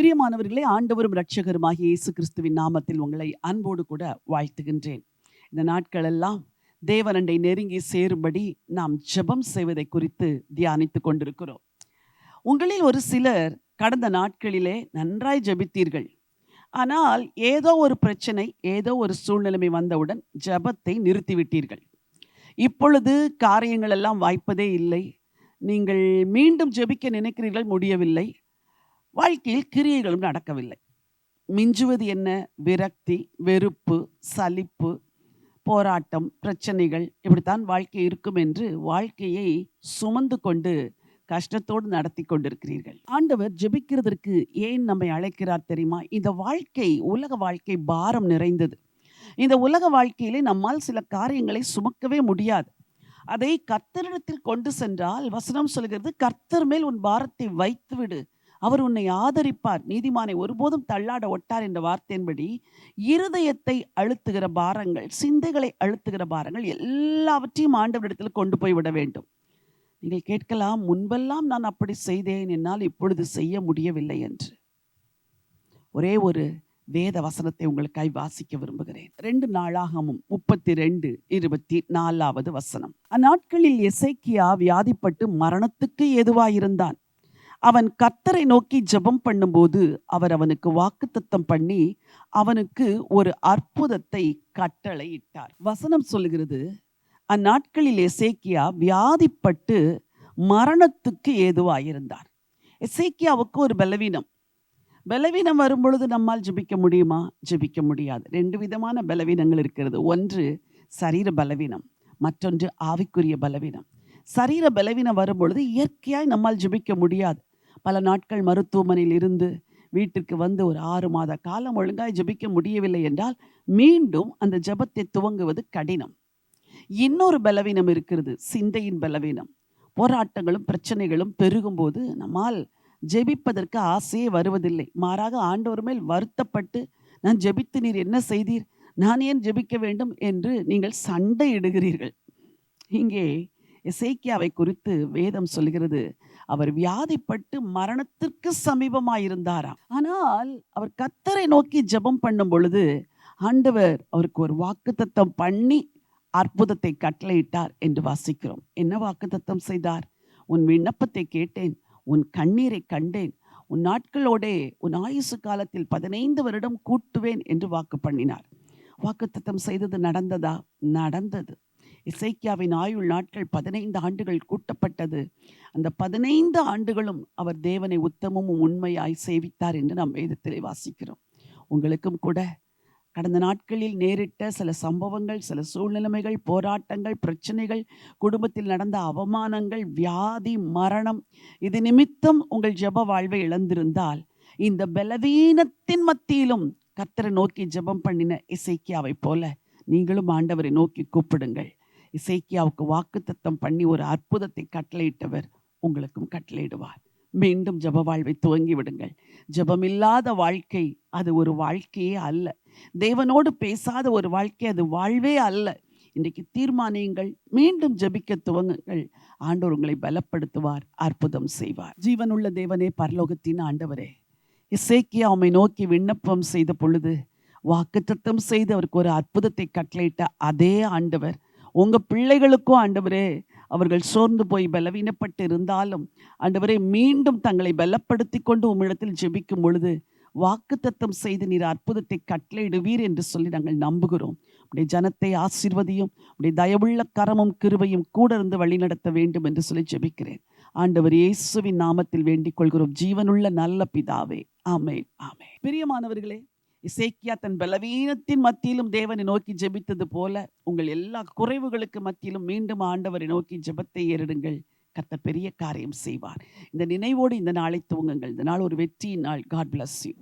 பிரியமானவர்களே ஆண்டவரும் இரட்சகருமாகிய இயேசு கிறிஸ்துவின் நாமத்தில் உங்களை அன்போடு கூட வாழ்த்துகின்றேன். இந்த நாட்களெல்லாம் தேவனண்டை நெருங்கி சேரும்படி நாம் ஜெபம் செய்வதை குறித்து தியானித்து கொண்டிருக்கிறோம். உங்களில் ஒரு சிலர் கடந்த நாட்களிலே நன்றாய் ஜபித்தீர்கள். ஆனால் ஏதோ ஒரு பிரச்சனை ஏதோ ஒரு சூழ்நிலைமை வந்தவுடன் ஜபத்தை நிறுத்திவிட்டீர்கள். இப்பொழுது காரியங்களெல்லாம் வாய்ப்பதே இல்லை. நீங்கள் மீண்டும் ஜெபிக்க நினைக்கிறீர்கள் முடியவில்லை. வாழ்க்கையில் கிரியைகளும் நடக்கவில்லை. மிஞ்சுவது என்ன? விரக்தி வெறுப்பு சலிப்பு போராட்டம் பிரச்சனைகள் இப்படித்தான் வாழ்க்கை இருக்கும் என்று வாழ்க்கையை சுமந்து கொண்டு கஷ்டத்தோடு நடத்தி கொண்டிருக்கிறீர்கள். ஆண்டவர் ஜெபிக்கிறதற்கு ஏன் நம்மை அழைக்கிறார் தெரியுமா? இந்த வாழ்க்கை உலக வாழ்க்கை பாரம் நிறைந்தது. இந்த உலக வாழ்க்கையிலே நம்மால் சில காரியங்களை சுமக்கவே முடியாது. அதை கர்த்தரிடத்தில் கொண்டு சென்றால் வசனம் சொல்கிறது கர்த்தர் மேல் உன் பாரத்தை வைத்து விடு அவர் உன்னை ஆதரிப்பார். நீதிமானை ஒருபோதும் தள்ளாட ஒட்டார் என்ற வார்த்தையின்படி இருதயத்தை அழுத்துகிற பாரங்கள் சிந்தைகளை அழுத்துகிற பாரங்கள் எல்லாவற்றையும் ஆண்டவரிடத்தில் கொண்டு போய் விட வேண்டும். நீங்கள் கேட்கலாம் முன்பெல்லாம் நான் அப்படி செய்தேன். என்னால் இப்பொழுது செய்ய முடியவில்லை என்று. ஒரே ஒரு வேத வசனத்தை உங்களுக்காய் வாசிக்க விரும்புகிறேன். ரெண்டு நாளாகமும் முப்பத்தி ரெண்டு இருபத்தி நாலாவது வசனம். அந்நாட்களில் எசைக்கியா வியாதிப்பட்டு மரணத்துக்கு ஏதுவாயிருந்தான். அவன் கத்தரை நோக்கி ஜெபம் பண்ணும்போது அவர் அவனுக்கு வாக்குத்தத்தம் பண்ணி அவனுக்கு ஒரு அற்புதத்தை கட்டளையிட்டார். வசனம் சொல்லுகிறது அந்நாட்களில் எசேக்கியா வியாதிப்பட்டு மரணத்துக்கு ஏதுவாயிருந்தார். எசேக்கியாவுக்கு ஒரு பலவீனம். பலவீனம் வரும்பொழுது நம்மால் ஜெபிக்க முடியுமா? ஜெபிக்க முடியாது. ரெண்டு விதமான பலவீனங்கள் இருக்கிறது. ஒன்று சரீர பலவீனம். மற்றொன்று ஆவிக்குரிய பலவீனம். சரீர பலவீனம் வரும்பொழுது இயற்கையாய் நம்மால் ஜெபிக்க முடியாது. பல நாட்கள் மருத்துவமனையில் இருந்து வீட்டிற்கு வந்து ஒரு ஆறு மாத காலம் ஒழுங்காய் ஜெபிக்க முடியவில்லை என்றால் மீண்டும் அந்த ஜெபத்தை துவங்குவது கடினம். இன்னொரு பலவீனம் இருக்கிறது சிந்தையின் பலவீனம். போராட்டங்களும் பிரச்சனைகளும் பெருகும்போது நம்மால் ஜெபிப்பதற்கு ஆசையே வருவதில்லை. மாறாக ஆண்டவர் மேல் வருத்தப்பட்டு நான் ஜெபித்து நீர் என்ன செய்தீர்? நான் ஏன் ஜெபிக்க வேண்டும்? என்று நீங்கள் சண்டையிடுகிறீர்கள். இங்கே இசைக்கியாவை குறித்து வேதம் சொல்கிறது அவர் வியாதிப்பட்டு மரணத்திற்கு சமீபமாயிருந்தாராம். ஆனால் அவர் கத்தரை நோக்கி ஜெபம் பண்ணும் பொழுது ஆண்டவர் அவருக்கு ஒரு வாக்குத்தத்தம் பண்ணி அற்புதத்தை கட்டளையிட்டார் என்று வாசிக்கிறோம். என்ன வாக்குத்தத்தம் செய்தார்? உன் விண்ணப்பத்தை கேட்டேன் உன் கண்ணீரை கண்டேன் உன் நாட்களோடே உன் ஆயுசு காலத்தில் பதினைந்து வருடம் கூட்டுவேன் என்று வாக்கு பண்ணினார். வாக்குத்தத்தம் செய்தது நடந்ததா? நடந்தது. இசைக்கியாவின் ஆயுள் நாட்கள் பதினைந்து ஆண்டுகள் கூட்டப்பட்டது. அந்த பதினைந்து ஆண்டுகளும் அவர் தேவனை உத்தமமும் உண்மையாய் சேவித்தார் என்று நாம் வேதத்திலே வாசிக்கிறோம். உங்களுக்கும் கூட கடந்த நாட்களில் நேரிட்ட சில சம்பவங்கள் சில சூழ்நிலைமைகள் போராட்டங்கள் பிரச்சனைகள் குடும்பத்தில் நடந்த அவமானங்கள் வியாதி மரணம் இது நிமித்தம் உங்கள் ஜெப வாழ்வை இழந்திருந்தால் இந்த பலவீனத்தின் மத்தியிலும் கத்தரை நோக்கி ஜெபம் பண்ணின இசைக்கியாவை போல நீங்களும் ஆண்டவரை நோக்கி கூப்பிடுங்கள். இசைக்கியாவுக்கு வாக்குத்தத்தம் பண்ணி ஒரு அற்புதத்தை கட்டளையிட்டவர் உங்களுக்கும் கட்டளையிடுவார். மீண்டும் ஜெப வாழ்வை துவங்கி விடுங்கள். ஜெபமில்லாத வாழ்க்கை அது ஒரு வாழ்க்கையே அல்ல. தேவனோடு பேசாத ஒரு வாழ்க்கை அது வாழ்வே அல்ல. இன்றைக்கு தீர்மானியுங்கள். மீண்டும் ஜபிக்க துவங்குங்கள். ஆண்டோர் உங்களை பலப்படுத்துவார் அற்புதம் செய்வார். ஜீவனுள்ள தேவனே பரலோகத்தின் ஆண்டவரே இசைக்கியா உம்மை நோக்கி விண்ணப்பம் செய்த பொழுது வாக்குத்தத்தம் செய்து அவருக்கு ஒரு அற்புதத்தை கட்டளையிட்ட அதே ஆண்டவர் உங்க பிள்ளைகளுக்கும் ஆண்டவரே அவர்கள் சோர்ந்து போய் பலவீனப்பட்டு இருந்தாலும் ஆண்டவரே மீண்டும் தங்களை பலப்படுத்தி கொண்டு உம்மிடத்தில் ஜெபிக்கும் பொழுது வாக்குத்தத்தம் செய்து நீர் அற்புதத்தை கட்டளையிடுவீர் என்று சொல்லி நாங்கள் நம்புகிறோம். உடைய ஜனத்தை ஆசிர்வதியும் உடைய தயவுள்ள கரமும் கிருவையும் கூட இருந்து வழிநடத்த வேண்டும் என்று சொல்லி ஜெபிக்கிறேன். ஆண்டவர் இயேசுவின் நாமத்தில் வேண்டிக் கொள்கிறோம். ஜீவனுள்ள நல்ல பிதாவே. ஆமென் ஆமென். பிரியமானவர்களே இசைக்கியா தன் பலவீனத்தின் மத்தியிலும் தேவனை நோக்கி ஜெபித்தது போல உங்கள் எல்லா குறைவுகளுக்கு மத்தியிலும் மீண்டும் ஆண்டவரை நோக்கி ஜெபத்தை ஏறிடுங்கள். கத்த பெரிய காரியம் செய்வார். இந்த நினைவோடு இந்த நாளை துவங்குங்கள். இந்த நாள் ஒரு வெற்றியின் நாள். God bless you